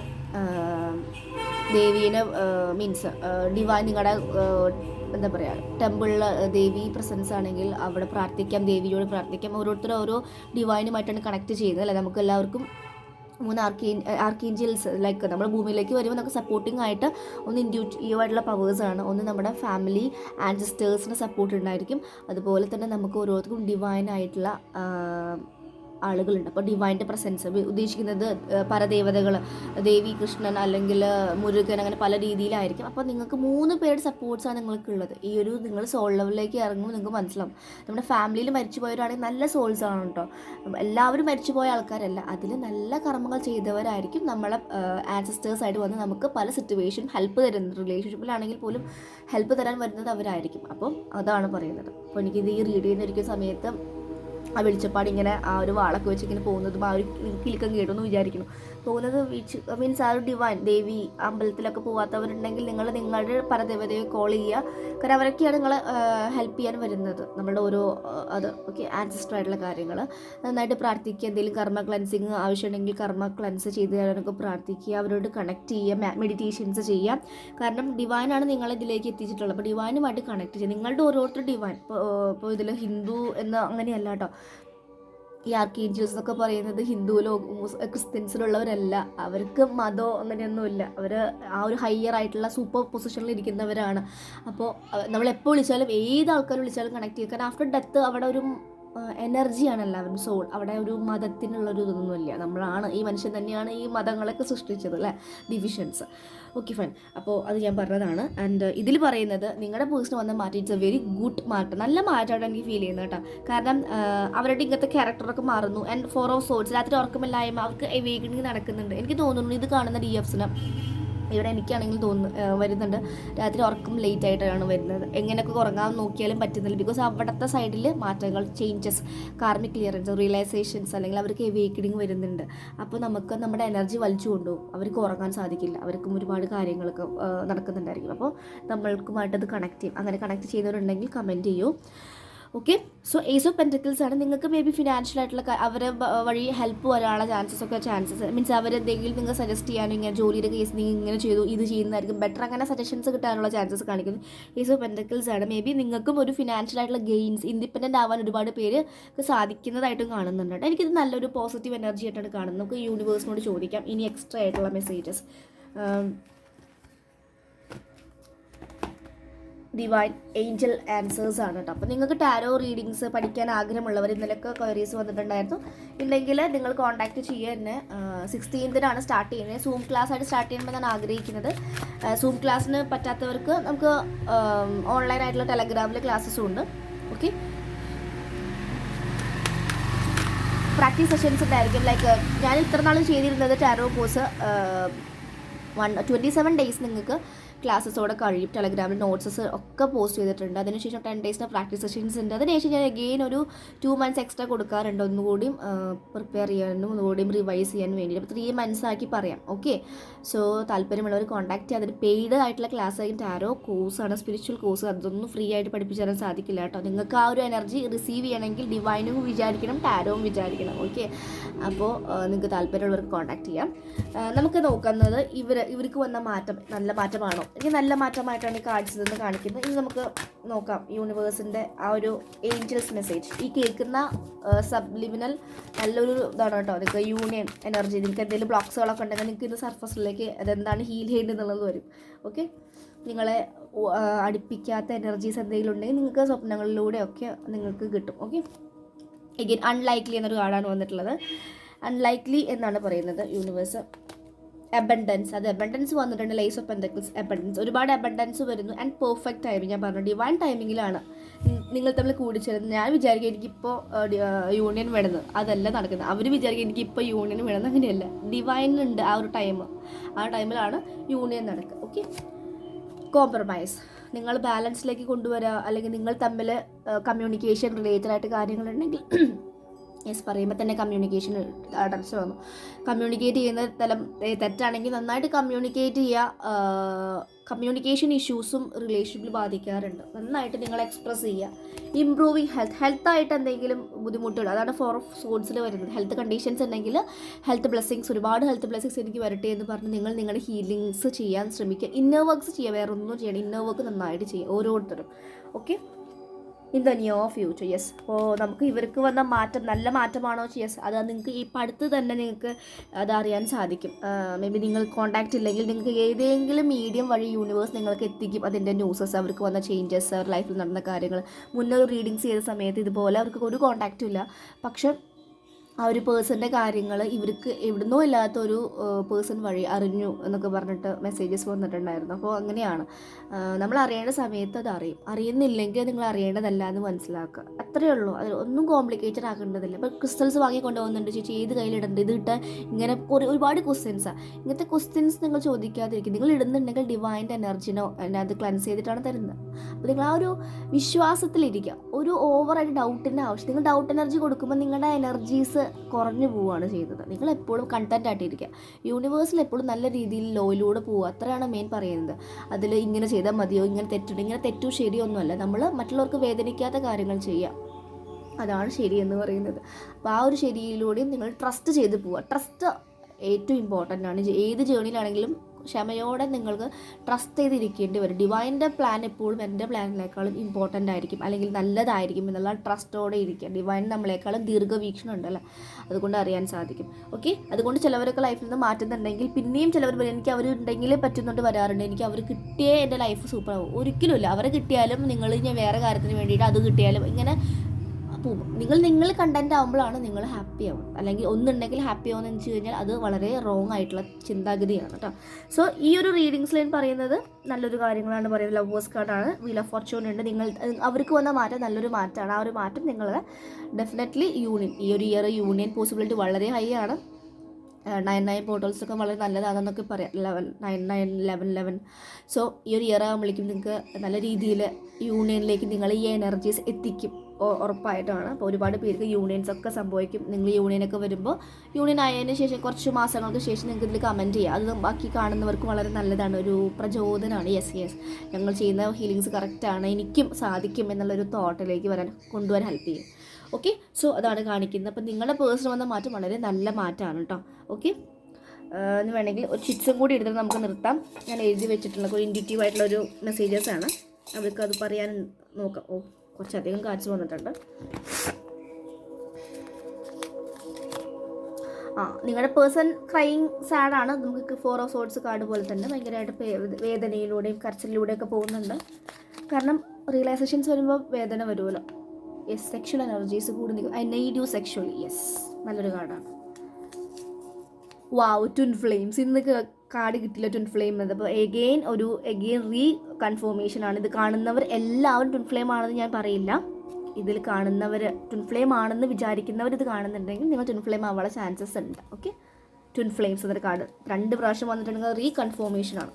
Speaker 1: ദേവീനെ മീൻസ് ഡിവൈൻ നിങ്ങളുടെ എന്താ പറയുക ടെമ്പിളിൽ ദേവി പ്രസൻസ് ആണെങ്കിൽ അവിടെ പ്രാർത്ഥിക്കാം ദേവിയോട് പ്രാർത്ഥിക്കാം. ഓരോരുത്തരും ഓരോ ഡിവൈനുമായിട്ടാണ് കണക്ട് ചെയ്യുന്നത് അല്ലേ? നമുക്ക് എല്ലാവർക്കും മൂന്ന് ആർക്കീൻ ആർക്കേഞ്ചൽസ് ലൈക്ക് നമ്മൾ ഭൂമിയിലേക്ക് വരുമ്പോൾ നമുക്ക് സപ്പോർട്ടിംഗ് ആയിട്ട് ഒന്ന് ഇൻഡ്യൂറ്റീവ് ആയിട്ടുള്ള പവേഴ്സാണ് ഒന്ന് നമ്മുടെ ഫാമിലി ആൻസിസ്റ്റേഴ്സിന് സപ്പോർട്ട് ഉണ്ടായിരിക്കും. അതുപോലെ തന്നെ നമുക്ക് ഓരോരുത്തർക്കും ഡിവൈൻ ആയിട്ടുള്ള ആളുകളുണ്ട്. അപ്പോൾ ഡിവൈന്റെ പ്രസൻസ് ഉദ്ദേശിക്കുന്നത് പരദേവതകൾ ദേവി കൃഷ്ണൻ അല്ലെങ്കിൽ മുരുകൻ അങ്ങനെ പല രീതിയിലായിരിക്കും. അപ്പോൾ നിങ്ങൾക്ക് മൂന്ന് പേരുടെ സപ്പോർട്ട്സാണ് നിങ്ങൾക്കുള്ളത്. ഈ ഒരു നിങ്ങൾ സോൾ ലെവലിലേക്ക് ഇറങ്ങുമ്പോൾ നിങ്ങൾക്ക് മനസ്സിലാവും. നമ്മുടെ ഫാമിലിയിൽ മരിച്ചു പോയവരാണെങ്കിൽ നല്ല സോൾസ് ആണ് കേട്ടോ എല്ലാവരും മരിച്ചു പോയ ആൾക്കാരല്ല. അതിൽ നല്ല കർമ്മങ്ങൾ ചെയ്തവരായിരിക്കും നമ്മളെ ആൻസിസ്റ്റേഴ്സ് ആയിട്ട് വന്ന് നമുക്ക് പല സിറ്റുവേഷൻ ഹെൽപ്പ് തരുന്നത് റിലേഷൻഷിപ്പിലാണെങ്കിൽ പോലും ഹെൽപ്പ് തരാൻ വരുന്നത് അവരായിരിക്കും. അപ്പം അതാണ് പറയുന്നത്. അപ്പോൾ എനിക്കിത് ഈ റീഡ് ചെയ്യുന്ന സമയത്ത് ആ വെളിച്ചപ്പാട് ഇങ്ങനെ ആ ഒരു വാളൊക്കെ വെച്ച് ഇങ്ങനെ പോകുന്നതും ആ ഒരു കിലുക്കം കേട്ടു എന്ന് വിചാരിക്കുന്നു. പോകുന്നത് വിച്ച് മീൻസ് ആ ഒരു ഡിവൈൻ ദേവി അമ്പലത്തിലൊക്കെ പോവാത്തവരുണ്ടെങ്കിൽ നിങ്ങൾ നിങ്ങളുടെ പരദേവതയെ കോൾ ചെയ്യുക. കാരണം അവരൊക്കെയാണ് നിങ്ങൾ ഹെൽപ്പ് ചെയ്യാൻ വരുന്നത്. നമ്മളുടെ ഓരോ അത് ഓക്കെ ആൻസിസ്റ്റർ ആയിട്ടുള്ള കാര്യങ്ങൾ നന്നായിട്ട് പ്രാർത്ഥിക്കുക. എന്തെങ്കിലും കർമ്മ ക്ലൻസിങ് ആവശ്യമുണ്ടെങ്കിൽ കർമ്മ ക്ലൻസ് ചെയ്ത് തരാനൊക്കെ പ്രാർത്ഥിക്കുക. അവരോട് കണക്ട് ചെയ്യുക. മെഡിറ്റേഷൻസ് ചെയ്യുക. കാരണം ഡിവൈനാണ് നിങ്ങളെ ഇതിലേക്ക് എത്തിച്ചിട്ടുള്ളത്. അപ്പോൾ ഡിവൈനുമായിട്ട് കണക്ട് ചെയ്യുക. നിങ്ങളുടെ ഓരോരുത്തർ ഡിവൈൻ ഇപ്പോൾ ഇതിൽ ഹിന്ദു എന്ന് അങ്ങനെയല്ല കേട്ടോ. ഈ ആർക്കേഞ്ചൽസ് എന്നൊക്കെ പറയുന്നത് ഹിന്ദുവിലോ ക്രിസ്ത്യൻസിലുള്ളവരല്ല. അവർക്ക് മതമോ അങ്ങനെയൊന്നുമില്ല. അവർ ആ ഒരു ഹയർ ആയിട്ടുള്ള സൂപ്പർ പൊസിഷനിൽ ഇരിക്കുന്നവരാണ്. അപ്പോൾ നമ്മൾ എപ്പോൾ വിളിച്ചാലും ഏത് ആൾക്കാർ വിളിച്ചാലും കണക്ട് ചെയ്യും. കാരണം ആഫ്റ്റർ ഡെത്ത് അവിടെ ഒരു എനർജിയാണ് എല്ലാവരും. സോൾ അവിടെ ഒരു മതത്തിനുള്ളൊരു ഇതൊന്നുമില്ല. നമ്മളാണ് ഈ മനുഷ്യൻ തന്നെയാണ് ഈ മതങ്ങളൊക്കെ സൃഷ്ടിച്ചത് അല്ലേ? ഡിവിഷൻസ് ഓക്കെ ഫൈൻ അപ്പോൾ അത് ഞാൻ പറഞ്ഞതാണ്. ആൻഡ് ഇതിൽ പറയുന്നത് നിങ്ങളുടെ പേഴ്സൺ വന്ന മാറ്റം ഇറ്റ്സ് എ വെരി ഗുഡ് മാറ്റം നല്ല മാറ്റമായിട്ട് എനിക്ക് ഫീൽ ചെയ്യുന്നത് കേട്ടോ. കാരണം അവരുടെ ഇങ്ങനത്തെ ക്യാരക്ടറൊക്കെ മാറുന്നു. ആൻഡ് ഫോർ ഓഫ് സോൾസ് രാത്രി ഉറക്കമില്ലായ്മ അവർക്ക് എവേഗണിങ് നടക്കുന്നുണ്ട്. എനിക്ക് തോന്നുന്നു ഇത് കാണുന്ന ഡി എഫ്സിന് ഇവിടെ എനിക്കാണെങ്കിൽ തോന്നുന്നു വരുന്നുണ്ട്. രാത്രി ഉറക്കം ലേറ്റ് ആയിട്ടാണ് വരുന്നത്. എങ്ങനെയൊക്കെ ഉറങ്ങാൻ നോക്കിയാലും പറ്റുന്നില്ല. ബിക്കോസ് അവിടുത്തെ സൈഡിൽ മാറ്റങ്ങൾ ചേഞ്ചസ് കാർമിക് ക്ലിയറൻസ് റിയലൈസേഷൻസ് അല്ലെങ്കിൽ അവർക്ക് എവേക്കണിങ് വരുന്നുണ്ട്. അപ്പോൾ നമുക്ക് നമ്മുടെ എനർജി വലിച്ചു കൊണ്ടുപോകും. അവർക്ക് ഉറങ്ങാൻ സാധിക്കില്ല. അവർക്കും ഒരുപാട് കാര്യങ്ങളൊക്കെ നടക്കുന്നുണ്ടായിരിക്കും. അപ്പോൾ നമ്മൾക്കുമായിട്ട് അത് കണക്ട് ചെയ്യും. അങ്ങനെ കണക്ട് ചെയ്യുന്നവരുണ്ടെങ്കിൽ കമന്റ് ചെയ്യൂ. Okay so ace of pentacles ആണ് നിങ്ങൾക്ക് മേ ബി ഫിനാൻഷ്യൽ ആയിട്ടുള്ള അവരെ വഴി ഹെൽപ്പ് വരാനുള്ള ചാൻസസ് ഒക്കെ ചാൻസസ് മീൻസ് അവരെന്തെങ്കിലും നിങ്ങൾ സജസ്റ്റ് ചെയ്യാനും ഇങ്ങനെ ജോലിയുടെ കേസ് നിങ്ങൾ ഇങ്ങനെ ചെയ്തു ഇത് ചെയ്യുന്നതായിരിക്കും. ബെറ്റർ അങ്ങനെ സജഷൻസ് കിട്ടാനുള്ള ചാൻസസ് കാണിക്കുന്നു. ഏസ് ഓഫ് പെന്റക്കിൾസ് ആണ് മേ ബി നിങ്ങൾക്കും ഒരു ഫിനാൻഷ്യൽ ആയിട്ടുള്ള ഗെയിൻസ് ഇൻഡിപെൻഡന്റ് ആവാൻ ഒരുപാട് പേര് സാധിക്കുന്നതായിട്ടും കാണുന്നുണ്ട് എനിക്കിത് നല്ലൊരു പോസിറ്റീവ് എനർജി ആയിട്ടാണ് കാണുന്നത്. നമുക്ക് യൂണിവേഴ്സിനോട് ചോദിക്കാം. ഇനി എക്സ്ട്രാ ആയിട്ടുള്ള മെസ്സേജസ് ഡിവൈൻ ഏഞ്ചൽ ആൻസേഴ്സ് ആണ് കേട്ടോ അപ്പോൾ നിങ്ങൾക്ക് ടാരോ റീഡിങ്സ് പഠിക്കാൻ ആഗ്രഹമുള്ളവർ ഇന്നലെയൊക്കെ ക്വയറീസ് വന്നിട്ടുണ്ടായിരുന്നു. ഉണ്ടെങ്കിൽ നിങ്ങൾ കോൺടാക്ട് ചെയ്യുക തന്നെ സിക്സ്റ്റീൻത്തിനാണ് സ്റ്റാർട്ട് ചെയ്യുന്നത്. സൂം ക്ലാസ് ആയിട്ട് സ്റ്റാർട്ട് ഞാൻ ആഗ്രഹിക്കുന്നത്. സൂം ക്ലാസ്സിന് പറ്റാത്തവർക്ക് നമുക്ക് ഓൺലൈൻ ആയിട്ടുള്ള ടെലഗ്രാമിൽ ക്ലാസ്സസും ഉണ്ട്. ഓക്കെ പ്രാക്ടീസ് സെഷൻസ് ഉണ്ടായിരിക്കും. ലൈക്ക് ഞാൻ ഇത്ര നാളും ചെയ്തിരുന്നത് tarot course one twenty seven days നിങ്ങൾക്ക് ക്ലാസ്സസോടെ കഴിയും. ടെലഗ്രാമിൽ നോട്ട്സസ് ഒക്കെ പോസ്റ്റ് ചെയ്തിട്ടുണ്ട്. അതിനുശേഷം ടെൻ ഡേയ്സിന്റെ പ്രാക്ടീസ് സെഷൻസ് ഉണ്ട്. അതിനുശേഷം ഞാൻ അഗെയിൻ ഒരു ടു മന്ത്സ് എക്സ്ട്രാ കൊടുക്കാറുണ്ട്. ഒന്നുകൂടിയും പ്രിപ്പയർ ചെയ്യാനും ഒന്നുകൂടിയും റിവൈസ് ചെയ്യാനും വേണ്ടി അപ്പോൾ ത്രീ മന്ത്സ് ആക്കി പറയാം. ഓക്കെ സോ താല്പര്യമുള്ളവർ കോൺടാക്ട് ചെയ്യുക അതിന് പെയ്ഡ് ആയിട്ടുള്ള ക്ലാസ് ആയിട്ട് ആരോ കോഴ്സാണ് സ്പിരിച്വൽ കോഴ്സ് അതൊന്നും ഫ്രീ ആയിട്ട് പഠിപ്പിച്ചു തരാൻ സാധിക്കില്ല കേട്ടോ. നിങ്ങൾക്ക് ആ ഒരു എനർജി റിസീവ് ചെയ്യണമെങ്കിൽ ഡിവൈനും വിചാരിക്കണം ടാരോവും വിചാരിക്കണം. ഓക്കെ അപ്പോൾ നിങ്ങൾക്ക് താല്പര്യമുള്ളവർക്ക് കോൺടാക്ട് ചെയ്യാം. നമുക്ക് നോക്കുന്നത് ഇവർ ഇവർക്ക് വന്ന മാറ്റം നല്ല മാറ്റമാണോ? ഇനി നല്ല മാറ്റമായിട്ടാണ് ഈ കാർഡ്സ് നിന്ന് കാണിക്കുന്നത്. ഇനി നമുക്ക് നോക്കാം യൂണിവേഴ്സിന്റെ ആ ഒരു ഏഞ്ചൽസ് മെസ്സേജ് ഈ കേൾക്കുന്ന സബ്ലിമിനൽ നല്ലൊരു ഇതാണ് കേട്ടോ. നിങ്ങൾക്ക് യൂണിയൻ എനർജി നിങ്ങൾക്ക് എന്തെങ്കിലും ബ്ലോക്സുകളൊക്കെ ഉണ്ടെങ്കിൽ നിങ്ങൾക്ക് ഇത് സർഫസിലേക്ക് അതെന്താണ് ഹീൽ ചെയ്യേണ്ടതെന്നുള്ളത് വരും. ഓക്കെ നിങ്ങളെ അടുപ്പിക്കാത്ത എനർജീസ് എന്തെങ്കിലും ഉണ്ടെങ്കിൽ നിങ്ങൾക്ക് സ്വപ്നങ്ങളിലൂടെയൊക്കെ നിങ്ങൾക്ക് കിട്ടും. ഓക്കെ എഗെയിൻ അൺലൈക്ലി എന്നൊരു കാർഡാണ് വന്നിട്ടുള്ളത്. അൺലൈക്ലി എന്നാണ് പറയുന്നത് യൂണിവേഴ്സ് അബൻഡൻസ് അത് അബണ്ടൻസ് വന്നിട്ടുണ്ട് ലൈസ് ഓഫ് പെന്തക്കിൾസ് അബണ്ടൻസ് ഒരുപാട് അബണ്ടൻസ് വരുന്നു ആൻഡ് പെർഫെക്റ്റ് ടൈമിംഗ് ഞാൻ പറഞ്ഞു ഡിവൈൻ ടൈമിങ്ങിലാണ് നിങ്ങൾ തമ്മിൽ കൂടിച്ചേരുന്നത്. ഞാൻ വിചാരിക്കും എനിക്കിപ്പോൾ യൂണിയൻ വേണമെന്ന്. അതല്ല നടക്കുന്നത്. അവർ വിചാരിക്കും എനിക്കിപ്പോൾ യൂണിയൻ വേണമെന്ന്. അങ്ങനെയല്ല. ഡിവൈൻ ഉണ്ട് ആ ഒരു ടൈം ആ ടൈമിലാണ് യൂണിയൻ നടക്കുക ഓക്കെ കോംപ്രമൈസ് നിങ്ങൾ ബാലൻസിലേക്ക് കൊണ്ടുവരിക അല്ലെങ്കിൽ നിങ്ങൾ തമ്മിൽ കമ്മ്യൂണിക്കേഷൻ റിലേറ്റഡ് ആയിട്ട് കാര്യങ്ങളുണ്ടെങ്കിൽ യെസ് പറയുമ്പോൾ തന്നെ കമ്മ്യൂണിക്കേഷൻ അടർച്ച വന്നു. കമ്മ്യൂണിക്കേറ്റ് ചെയ്യുന്ന തലം തെറ്റാണെങ്കിൽ നന്നായിട്ട് കമ്മ്യൂണിക്കേറ്റ് ചെയ്യുക കമ്മ്യൂണിക്കേഷൻ ഇഷ്യൂസും റിലേഷൻഷിപ്പിൽ ബാധിക്കാറുണ്ട്. നന്നായിട്ട് നിങ്ങൾ എക്സ്പ്രസ് ചെയ്യുക ഇമ്പ്രൂവിങ് ഹെൽത്ത് ഹെൽത്തായിട്ട് എന്തെങ്കിലും ബുദ്ധിമുട്ടുകൾ അതാണ് ഫോർ ഓഫ് സോൺസിൽ വരുന്നത്. ഹെൽത്ത് കണ്ടീഷൻസ് ഉണ്ടെങ്കിൽ ഹെൽത്ത് ബ്ലെസ്സിങ്സ് ഒരുപാട് ഹെൽത്ത് ബ്ലെസ്സിങ്സ് എനിക്ക് വരട്ടെ എന്ന് പറഞ്ഞ് നിങ്ങൾ നിങ്ങളുടെ ഹീലിങ്സ് ചെയ്യാൻ ശ്രമിക്കുക. ഇന്നർ വർക്ക്സ് ചെയ്യുക വേറെ ഒന്നും ചെയ്യണം ഇന്നർ വർക്ക് നന്നായിട്ട് ചെയ്യുക ഓരോരുത്തരും. Okay in the near future yes oh നമുക്ക് ഇവർക്ക് വന്ന മാറ്റം നല്ല മാറ്റമാണോ? യെസ് അത് നിങ്ങൾക്ക് ഈ അടുത്ത് തന്നെ നിങ്ങൾക്ക് അത് അറിയാൻ സാധിക്കും. മേ ബി നിങ്ങൾ കോൺടാക്റ്റ് ഇല്ലെങ്കിൽ നിങ്ങൾക്ക് ഏതെങ്കിലും മീഡിയം വഴി യൂണിവേഴ്സ് നിങ്ങൾക്ക് എത്തിക്കും. അതിന്റെ ന്യൂസസ് അവർക്ക് വന്ന ചേഞ്ചസ് അവർ ലൈഫിൽ നടന്ന കാര്യങ്ങൾ. മുന്നേ റീഡിങ്സ് ചെയ്ത സമയത്ത് ഇതുപോലെ അവർക്ക് ഒരു കോൺടാക്റ്റും ഇല്ല. പക്ഷെ ആ ഒരു പേഴ്സന്റെ കാര്യങ്ങൾ ഇവർക്ക് എവിടുന്നോ ഇല്ലാത്ത ഒരു പേഴ്സൺ വഴി അറിഞ്ഞു എന്നൊക്കെ പറഞ്ഞിട്ട് മെസ്സേജസ് വന്നിട്ടുണ്ടായിരുന്നു. അപ്പോൾ അങ്ങനെയാണ്. നമ്മൾ അറിയേണ്ട സമയത്ത് അത് അറിയും. അറിയുന്നില്ലെങ്കിൽ നിങ്ങൾ അറിയേണ്ടതല്ല എന്ന് മനസ്സിലാക്കുക. അത്രയേ ഉള്ളൂ. അത് ഒന്നും കോംപ്ലിക്കേറ്റഡ് ആക്കേണ്ടതില്ല. ഇപ്പോൾ ക്രിസ്റ്റൽസ് വാങ്ങി കൊണ്ടുപോകുന്നുണ്ട്. ചേച്ചി ഏത് കയ്യിലിടേണ്ടത് ഇത് ഇട്ട് ഇങ്ങനെ കുറേ ഒരുപാട് ക്വസ്റ്റ്യൻസാണ് ഇങ്ങനത്തെ ക്വസ്റ്റ്യൻസ് നിങ്ങൾ ചോദിക്കാതിരിക്കും നിങ്ങൾ ഇടുന്നുണ്ടെങ്കിൽ ഡിവൈന്റെ എനർജിനോ അത് ക്ലൻസ് ചെയ്തിട്ടാണ് തരുന്നത്. അപ്പോൾ നിങ്ങൾ ആ ഒരു വിശ്വാസത്തിലിരിക്കുക. ഒരു ഓവറായിട്ട് ഡൗട്ടിന്റെ ആവശ്യം. നിങ്ങൾ ഡൗട്ട് എനർജി കൊടുക്കുമ്പോൾ നിങ്ങളുടെ എനർജീസ് കുറഞ്ഞു പോവുകയാണ് ചെയ്യുന്നത്. നിങ്ങൾ എപ്പോഴും കണ്ടന്റ് ആയിട്ടിരിക്കുക. യൂണിവേഴ്സിൽ എപ്പോഴും നല്ല രീതിയിൽ ലോയിലൂടെ പോവുക. അത്രയാണ് മെയിൻ പറയുന്നത്. അതിൽ ഇങ്ങനെ ചെയ്താൽ മതിയോ? ഇങ്ങനെ തെറ്റുണ്ട്. ഇങ്ങനെ തെറ്റു ശരിയൊന്നുമല്ല നമ്മൾ മറ്റുള്ളവർക്ക് വേദനിക്കാത്ത കാര്യങ്ങൾ ചെയ്യുക. അതാണ് ശരി എന്ന് പറയുന്നത്. അപ്പോൾ ആ ഒരു ശരിയിലൂടെയും നിങ്ങൾ ട്രസ്റ്റ് ചെയ്ത് പോവുക. ട്രസ്റ്റ് ഏറ്റവും ഇമ്പോർട്ടന്റ് ആണ്. ഏത് ജേണിയിലാണെങ്കിലും ക്ഷമയോടെ നിങ്ങൾക്ക് ട്രസ്റ്റ് ചെയ്തിരിക്കേണ്ടി വരും. ഡിവൈന്റെ പ്ലാൻ എപ്പോഴും എന്റെ പ്ലാനിനേക്കാളും ഇമ്പോർട്ടന്റ് ആയിരിക്കും. അല്ലെങ്കിൽ നല്ലതായിരിക്കും എന്നുള്ള ട്രസ്റ്റോടെ ഇരിക്കുക. ഡിവൈൻ നമ്മളെക്കാളും ദീർഘവീക്ഷണം ഉണ്ടല്ലോ അതുകൊണ്ട് അറിയാൻ സാധിക്കും. ഓക്കെ അതുകൊണ്ട് ചിലവരൊക്കെ ലൈഫിൽ നിന്ന് മാറ്റുന്നുണ്ടെങ്കിൽ പിന്നെയും ചിലവർ എനിക്ക് അവർ ഉണ്ടെങ്കിൽ പറ്റുന്നുണ്ട് വരാറുണ്ട്. എനിക്ക് അവർ കിട്ടിയേ എന്റെ ലൈഫ് സൂപ്പറാവും ഒരിക്കലുമില്ല. അവരെ കിട്ടിയാലും നിങ്ങൾ ഇനി വേറെ കാര്യത്തിന് വേണ്ടിയിട്ട് അത് കിട്ടിയാലും ഇങ്ങനെ പോകും. നിങ്ങൾ നിങ്ങൾ കണ്ടന്റ് ആകുമ്പോഴാണ് നിങ്ങൾ ഹാപ്പി ആവുന്നത് അല്ലെങ്കിൽ ഒന്നുണ്ടെങ്കിൽ ഹാപ്പി ആവുമെന്ന് വെച്ച് കഴിഞ്ഞാൽ അത് വളരെ റോങ് ആയിട്ടുള്ള ചിന്താഗതിയാണ് കേട്ടോ. സോ ഈ ഒരു റീഡിങ്സിൽ ഞാൻ പറയുന്നത് നല്ലൊരു കാര്യങ്ങളാണ്. പറയുന്നത് ലവേഴ്സ് കാർഡാണ് വീൽ ഓഫ് ഫോർച്യൂൺ ഉണ്ട്. നിങ്ങൾ അവർക്ക് വന്ന മാറ്റം നല്ലൊരു മാറ്റമാണ്. ആ ഒരു മാറ്റം നിങ്ങൾ ഡെഫിനറ്റ്ലി യൂണിയൻ ഈ ഒരു ഇയർ യൂണിയൻ പോസിബിലിറ്റി വളരെ ഹൈ ആണ്. നയൻ നയൻ പോർട്ടൽസ് ഒക്കെ വളരെ നല്ലതാണെന്നൊക്കെ പറയാം. Eleven nine nine eleven eleven so ഈ ഒരു ഇയർ ആകുമ്പോഴേക്കും നിങ്ങൾക്ക് നല്ല രീതിയിൽ യൂണിയനിലേക്ക് നിങ്ങൾ ഈ എനർജീസ് എത്തിക്കും. ഉറപ്പായിട്ടാണ്. അപ്പോൾ ഒരുപാട് പേർക്ക് യൂണിയൻസ് ഒക്കെ സംഭവിക്കും. നിങ്ങൾ യൂണിയനൊക്കെ വരുമ്പോൾ യൂണിയൻ ആയതിനു ശേഷം കുറച്ച് മാസങ്ങൾക്ക് ശേഷം നിങ്ങൾക്ക് ഇതിൽ കമന്റ് ചെയ്യുക അത് ബാക്കി കാണുന്നവർക്ക് വളരെ നല്ലതാണ്. ഒരു പ്രചോദനമാണ് യെസ് യെസ് ഞങ്ങൾ ചെയ്യുന്ന ഹീലിങ്സ് കറക്റ്റാണ് എനിക്കും സാധിക്കും എന്നുള്ളൊരു തോട്ടിലേക്ക് വരാൻ കൊണ്ടുവരാൻ ഹെൽപ്പ് ചെയ്യും. ഓക്കെ സോ അതാണ് കാണിക്കുന്നത്. അപ്പം നിങ്ങളുടെ പേഴ്സണൽ വന്ന മാറ്റം വളരെ നല്ല മാറ്റമാണ് കേട്ടോ ഓക്കെ എന്ന് വേണമെങ്കിൽ ഒരു ചിറ്റ്സും കൂടി എടുത്തിട്ട് നമുക്ക് നിർത്താം. ഞാൻ എഴുതി വെച്ചിട്ടുള്ള ഒരു ഇൻഡിറ്റീവ് ആയിട്ടുള്ള ഒരു മെസ്സേജസ് ആണ്. അവർക്ക് അത് പറയാൻ നോക്കാം. ഓ. കുറച്ചധികം കാച്ചു വന്നിട്ടുണ്ട്. ആ നിങ്ങളുടെ പേഴ്സൺ ക്രൈങ് സാഡാണ് നമുക്ക് ഫോർ ഓഫ് സോഡ്സ് കാർഡ് പോലെ തന്നെ ഭയങ്കരമായിട്ട് വേദനയിലൂടെയും കരച്ചിലൂടെയൊക്കെ പോകുന്നുണ്ട്. കാരണം റിയലൈസേഷൻസ് വരുമ്പോൾ വേദന വരുമല്ലോ. യെസ് സെക്ഷൽ എനർജീസ് കൂടി നിൽക്കും. I need you sexual yes നല്ലൊരു കാർഡാണ് വാവ് ട്വിൻ ഫ്ലെയിംസ് ഇന്ന് കാർഡ് കിട്ടില്ല ട്വിൻ ഫ്ലെയിം എന്നത് അപ്പോൾ എഗെയിൻ ഒരു എഗെയിൻ റീ കൺഫർമേഷൻ ആണ്. ഇത് കാണുന്നവർ എല്ലാവരും ട്വിൻ ഫ്ലെയിം ആണെന്ന് ഞാൻ പറയില്ല. ഇതിൽ കാണുന്നവർ ട്വിൻ ഫ്ലെയിം ആണെന്ന് വിചാരിക്കുന്നവർ ഇത് കാണുന്നുണ്ടെങ്കിൽ നിങ്ങൾ ട്വിൻ ഫ്ലെയിം ആവാനുള്ള ചാൻസസ് ഉണ്ട്. ഓക്കെ ട്വിൻ ഫ്ലെയിംസ് എന്നൊരു കാർഡ്. രണ്ട് പ്രാവശ്യം വന്നിട്ടുണ്ടെങ്കിൽ റീ കൺഫർമേഷൻ ആണ്.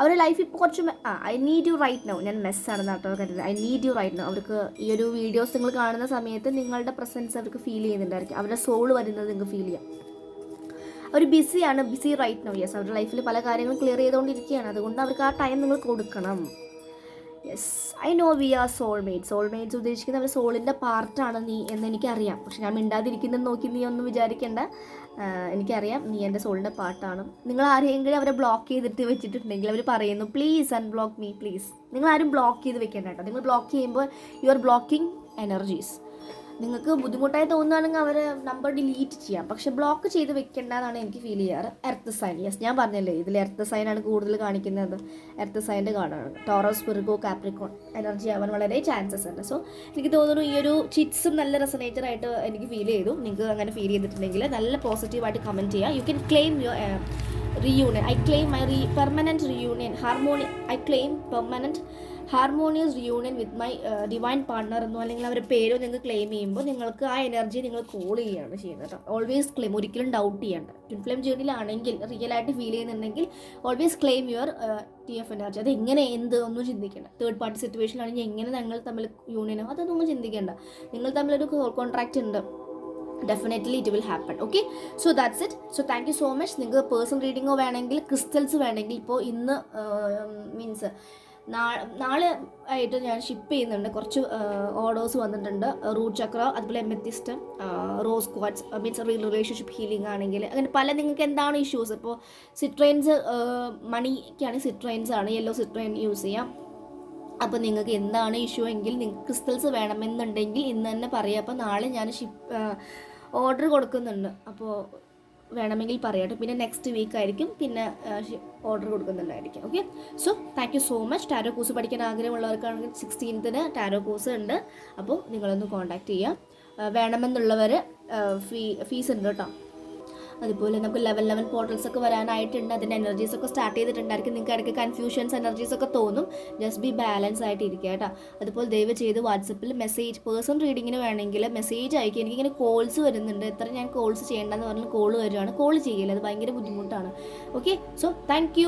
Speaker 1: അവരുടെ ലൈഫ് ഇപ്പോൾ കുറച്ച് ആ I need you right now ഞാൻ മെസ്സാണ് നാട്ടോ കരുതുന്നത് I need you right now അവർക്ക് ഈ ഒരു വീഡിയോസ് നിങ്ങൾ കാണുന്ന സമയത്ത് നിങ്ങളുടെ പ്രസൻസ് അവർക്ക് ഫീൽ ചെയ്യുന്നുണ്ടായിരിക്കും. അവരുടെ സോൾ വരുന്നത് നിങ്ങൾക്ക് ഫീൽ ചെയ്യാം. അവർ ബിസിയാണ് ബിസി റൈറ്റ് നോ യെസ് അവരുടെ ലൈഫിൽ പല കാര്യങ്ങളും ക്ലിയർ ചെയ്തുകൊണ്ടിരിക്കുകയാണ്. അതുകൊണ്ട് അവർക്ക് ആ ടൈം നിങ്ങൾ കൊടുക്കണം. Yes I know we are soulmate soulmates ഉദ്ദേശിക്കുന്ന അവർ സോളിന്റെ പാർട്ടാണ് നീ എന്ന് എനിക്കറിയാം. പക്ഷെ ഞാൻ മിണ്ടാതിരിക്കുന്നത് നോക്കി നീ ഒന്നും വിചാരിക്കേണ്ട. എനിക്കറിയാം നീ എന്റെ സോളിന്റെ പാർട്ടാണ് നിങ്ങൾ ആരെങ്കിലും അവരെ ബ്ലോക്ക് ചെയ്തിട്ട് വെച്ചിട്ടുണ്ടെങ്കിൽ അവർ പറയുന്നു പ്ലീസ് അൺബ്ലോക്ക് മീ പ്ലീസ് നിങ്ങൾ ആരും ബ്ലോക്ക് ചെയ്ത് വെക്കേണ്ട കേട്ടോ. നിങ്ങൾ ബ്ലോക്ക് ചെയ്യുമ്പോൾ യു ആർ ബ്ലോക്കിംഗ് എനർജീസ് നിങ്ങൾക്ക് ബുദ്ധിമുട്ടായി തോന്നുകയാണെങ്കിൽ അവരെ നമ്പർ ഡിലീറ്റ് ചെയ്യാം. പക്ഷെ ബ്ലോക്ക് ചെയ്ത് വെക്കേണ്ടതാണ് എനിക്ക് ഫീൽ ചെയ്യാറ്. എർത്ത് സൈൻ യെസ് ഞാൻ പറഞ്ഞല്ലേ ഇതിൽ എർത്ത് സൈനാണ് കൂടുതൽ കാണിക്കുന്നത്. എർത്ത് സൈന്റെ കാണാണ് ടോറസ് പെർഗോ കാപ്രിക്കോൺ എനർജി ആവാൻ വളരെ ചാൻസസ് ഉണ്ട്. സോ എനിക്ക് തോന്നുന്നു ഈ ഒരു ചിറ്റ്സും നല്ല റെസനേറ്റർ ആയിട്ട് എനിക്ക് ഫീൽ ചെയ്തു. നിങ്ങൾക്ക് അങ്ങനെ ഫീൽ ചെയ്തിട്ടുണ്ടെങ്കിൽ നല്ല പോസിറ്റീവായിട്ട് കമന്റ് ചെയ്യുക you can claim your reunion I claim my re permanent reunion harmony I claim permanent harmonious union with my divine partner എന്നോ അല്ലെങ്കിൽ അവരുടെ പേരോ നിങ്ങൾ ക്ലെയിം ചെയ്യുമ്പോൾ നിങ്ങൾക്ക് ആ എനർജി നിങ്ങൾ കോൾ ചെയ്യുകയാണ് ചെയ്യുന്നത് ഓൾവേസ് ക്ലെയിം ഒരിക്കലും ഡൗട്ട് ചെയ്യേണ്ട. ട്വിൻ ഫ്ലെയിം ജേണിയിലാണെങ്കിൽ റിയൽ ആയിട്ട് ഫീൽ ചെയ്യുന്നുണ്ടെങ്കിൽ always claim your T F energy അത് എങ്ങനെ എന്ത് ഒന്നും ചിന്തിക്കേണ്ട. തേർഡ് പാർട്ടി സിറ്റുവേഷൻ ആണെങ്കിൽ എങ്ങനെ ഞങ്ങൾ തമ്മിൽ യൂണിയനോ അതൊന്നും ചിന്തിക്കേണ്ട. നിങ്ങൾ തമ്മിലൊരു കോൺട്രാക്റ്റ് ഉണ്ട്. Definitely it will happen okay so that's it so thank you so much നിങ്ങൾക്ക് പേഴ്സണൽ റീഡിങ്ങോ വേണമെങ്കിൽ ക്രിസ്റ്റൽസ് വേണമെങ്കിൽ ഇപ്പോൾ ഇന്ന് മീൻസ് നാളെ ആയിട്ട് ഞാൻ ഷിപ്പ് ചെയ്യുന്നുണ്ട്. കുറച്ച് ഓർഡേഴ്സ് വന്നിട്ടുണ്ട്. റൂട്ട് ചക്ര അതുപോലെ amethyst rose quartz means relationship healing ആണെങ്കിൽ അങ്ങനെ പല നിങ്ങൾക്ക് എന്താണ് ഇഷ്യൂസ് ഇപ്പോൾ സിട്രെയിൻസ് മണിക്കാണ് സിട്രെയിൻസ് ആണ്. യെല്ലോ സിട്രെയിൻ യൂസ് ചെയ്യാം. അപ്പോൾ നിങ്ങൾക്ക് എന്താണ് ഇഷ്യൂ എങ്കിൽ നിങ്ങൾക്ക് ക്രിസ്റ്റൽസ് വേണമെന്നുണ്ടെങ്കിൽ ഇന്ന് തന്നെ പറയാം. അപ്പോൾ നാളെ ഞാൻ ഷിപ്പ് ഓർഡർ കൊടുക്കുന്നുണ്ട്. അപ്പോൾ വേണമെങ്കിൽ പറയാട്ടോ. പിന്നെ നെക്സ്റ്റ് വീക്ക് ആയിരിക്കും. പിന്നെ order കൊടുക്കുന്നുണ്ടായിരിക്കും. Okay so thank you so much tarot course പഠിക്കാൻ ആഗ്രഹമുള്ളവർക്കാണെങ്കിൽ സിക്സ്റ്റീൻത്തിന് ടാരോ കോഴ്സ് ഉണ്ട്. അപ്പോൾ നിങ്ങളൊന്ന് കോൺടാക്ട് ചെയ്യാം ആ, വേണമെന്നുള്ളവർ ഫീ ഫീസ് ഉണ്ട് കേട്ടോ. അതുപോലെ നമുക്ക് ലെവൽ ലെവൽ പോർട്ടൽസ് ഒക്കെ വരാനായിട്ടുണ്ട്. അതിന്റെ എനർജീസ് ഒക്കെ സ്റ്റാർട്ട് ചെയ്തിട്ടുണ്ടായിരിക്കും. നിങ്ങൾക്ക് ഇടയ്ക്ക് കൺഫ്യൂഷൻസ് എനർജീസ് ഒക്കെ തോന്നും. ജസ്റ്റ് ബി ബാലൻസ് ആയിട്ട് ഇരിക്കുക കേട്ടോ. അതുപോലെ ദയവ് ചെയ്ത് വാട്സപ്പിൽ മെസ്സേജ് പേഴ്സൺ റീഡിങ്ങിന് വേണമെങ്കിൽ മെസ്സേജ് അയക്കുക എനിക്കിങ്ങനെ കോൾസ് വരുന്നുണ്ട്. എത്ര ഞാൻ കോൾസ് ചെയ്യേണ്ടതെന്ന് പറഞ്ഞാൽ കോൾ വരുവാണ്. കോൾ ചെയ്യില്ല അത് ഭയങ്കര ബുദ്ധിമുട്ടാണ്. Okay so thank